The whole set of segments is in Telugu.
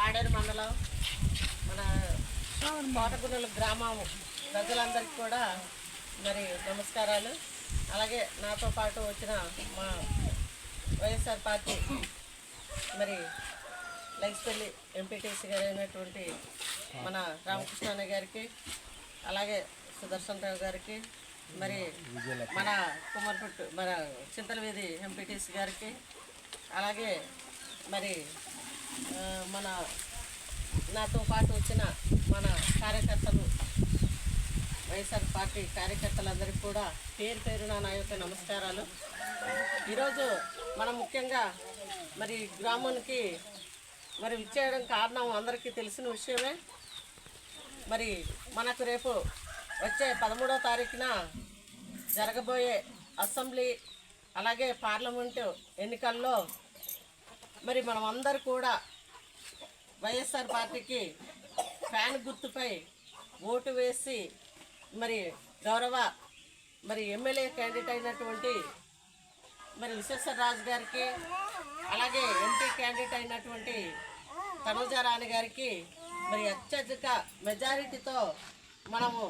ఆడేరు మండలం మన కోటగున్నెల గ్రామం ప్రజలందరికీ కూడా మరి నమస్కారాలు. అలాగే నాతో పాటు వచ్చిన మా వైఎస్ఆర్ పార్టీ మరి లైక్స్పల్లి ఎంపీటీసీ గారైనటువంటి మన రామకృష్ణ గారికి అలాగే సుదర్శన్ రావు గారికి మరి మన కుమార్పుట్టు మన చింతలవీధి ఎంపీటీసీ గారికి అలాగే మరి మన నాతో పాటు వచ్చిన మన కార్యకర్తలు వైఎస్ఆర్ పార్టీ కార్యకర్తలందరికీ కూడా పేరు పేరున నా యొక్క నమస్కారాలు. ఈరోజు మనం ముఖ్యంగా మరి గ్రామానికి మరి విచ్చేయడం కారణం అందరికీ తెలిసిన విషయమే. మరి మనకు రేపు వచ్చే పదమూడో తారీఖున జరగబోయే అసెంబ్లీ అలాగే పార్లమెంటు ఎన్నికల్లో మరి మనం అందరు కూడా వైఎస్ఆర్ పార్టీకి ఫ్యాన్ గుర్తుపై ఓటు వేసి మరి గౌరవ మరి ఎమ్మెల్యే క్యాండిడేట్ అయినటువంటి మరి విశ్వేశ్వరరాజు గారికి అలాగే ఎంపీ క్యాండిడేట్ అయినటువంటి తనుజారాణి గారికి మరి అత్యధిక మెజారిటీతో మనము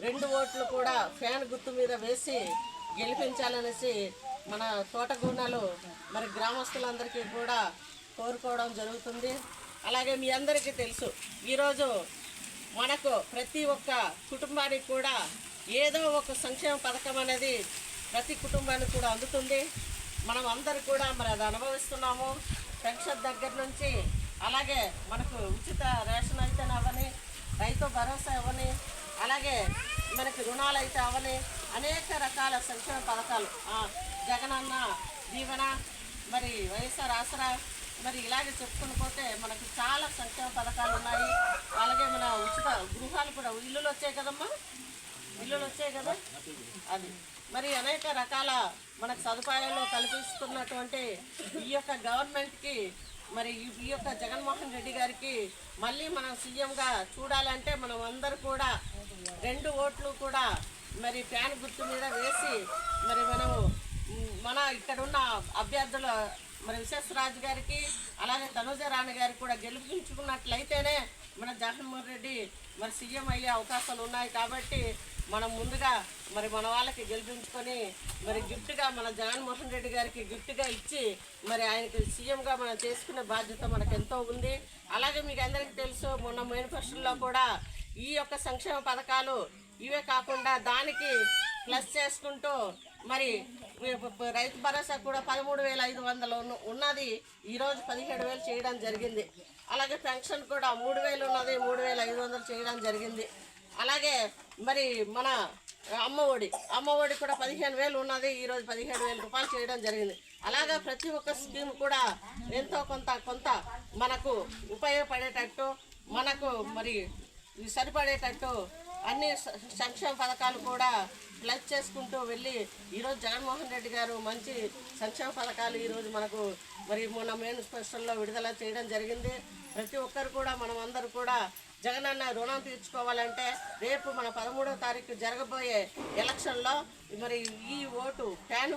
రెండు ఓట్లు కూడా ఫ్యాన్ గుర్తు మీద వేసి గెలిపించాలనేసి మన తోటగూనలు మరి గ్రామస్తులందరికీ కూడా కోరుకోవడం జరుగుతుంది. అలాగే మీ అందరికీ తెలుసు ఈరోజు మనకు ప్రతి ఒక్క కుటుంబానికి కూడా ఏదో ఒక సంక్షేమ పథకం అనేది ప్రతి కుటుంబానికి కూడా అందుతుంది. మనం అందరు కూడా మరి అది అనుభవిస్తున్నాము. పెన్షన్ దగ్గర నుంచి అలాగే మనకు ఉచిత రేషన్ అయితే అవని రైతు భరోసా ఇవ్వని అలాగే మనకి రుణాలు అయితే అవని అనేక రకాల సంక్షేమ పథకాలు. జగనన్న దీవెన మరి వైఎస్ఆర్ ఆసరా మరి ఇలాగే చెప్పుకుని పోతే మనకు చాలా సంక్షేమ పథకాలు ఉన్నాయి. అలాగే మన ఉచిత గృహాలు కూడా ఇల్లులు వచ్చాయి కదమ్మా? ఇల్లులు వచ్చాయి కదా? అది. మరి అనేక రకాల మనకు సదుపాయాలు కల్పిస్తున్నటువంటి ఈ యొక్క గవర్నమెంట్కి మరి ఈ- ఈ యొక్క జగన్మోహన్ రెడ్డి గారికి మళ్ళీ మనం సీఎంగా చూడాలంటే మనం అందరూ కూడా రెండు ఓట్లు కూడా మరి ఫ్యాన్ గుర్తు మీద వేసి మరి మనము మన ఇక్కడ ఉన్న అభ్యర్థుల మరి విశ్వసరాజు గారికి అలాగే తనుజ రాణి గారికి కూడా గెలిపించుకున్నట్లయితేనే మన జగన్మోహన్ రెడ్డి మరి సీఎం అయ్యే అవకాశాలు ఉన్నాయి కాబట్టి మనం ముందుగా మరి మన వాళ్ళకి గెలిపించుకొని మరి గిఫ్ట్గా మన జగన్మోహన్ రెడ్డి గారికి గిఫ్ట్గా ఇచ్చి మరి ఆయనకి సీఎంగా మనం చేసుకునే బాధ్యత మనకు ఎంతో ఉంది. అలాగే మీకు అందరికీ తెలుసు మొన్న మేనిఫెస్టోలో కూడా ఈ యొక్క సంక్షేమ పథకాలు ఇవే కాకుండా దానికి ప్లస్ చేసుకుంటూ మరి రైతు భరోసా కూడా పదమూడు వేల ఐదు వందలు ఉన్నది ఈరోజు పదిహేడు వేలు చేయడం జరిగింది. అలాగే పెన్షన్ కూడా మూడు వేలు ఉన్నది మూడు వేల ఐదు వందలు చేయడం జరిగింది. అలాగే మరి మన అమ్మ ఒడి అమ్మ ఒడి కూడా పదిహేను వేలు ఉన్నది ఈరోజు పదిహేడు వేల రూపాయలు చేయడం జరిగింది. అలాగే ప్రతి ఒక్క స్కీమ్ కూడా ఎంతో కొంత కొంత మనకు ఉపయోగపడేటట్టు మనకు మరి సరిపడేటట్టు అన్ని సంక్షేమ పథకాలు కూడా ప్లస్ చేసుకుంటూ వెళ్ళి ఈరోజు జగన్మోహన్ రెడ్డి గారు మంచి సంక్షేమ పథకాలు ఈరోజు మనకు మరి మొన్న మేనిఫెస్టోలో విడుదల చేయడం జరిగింది. ప్రతి ఒక్కరు కూడా మనం అందరూ కూడా జగనన్న రుణం తీర్చుకోవాలంటే రేపు మన పదమూడవ తారీఖు జరగబోయే ఎలక్షన్లో మరి ఈ ఓటు ఫ్యాన్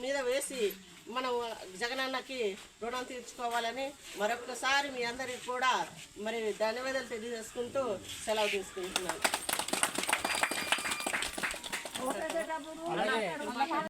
మీద వేసి మనం జగనన్నకి రుణం తీర్చుకోవాలని మరొకసారి మీ అందరికి కూడా మరి ధన్యవాదాలు తెలియజేసుకుంటూ సెలవు తీసుకుంటున్నాను.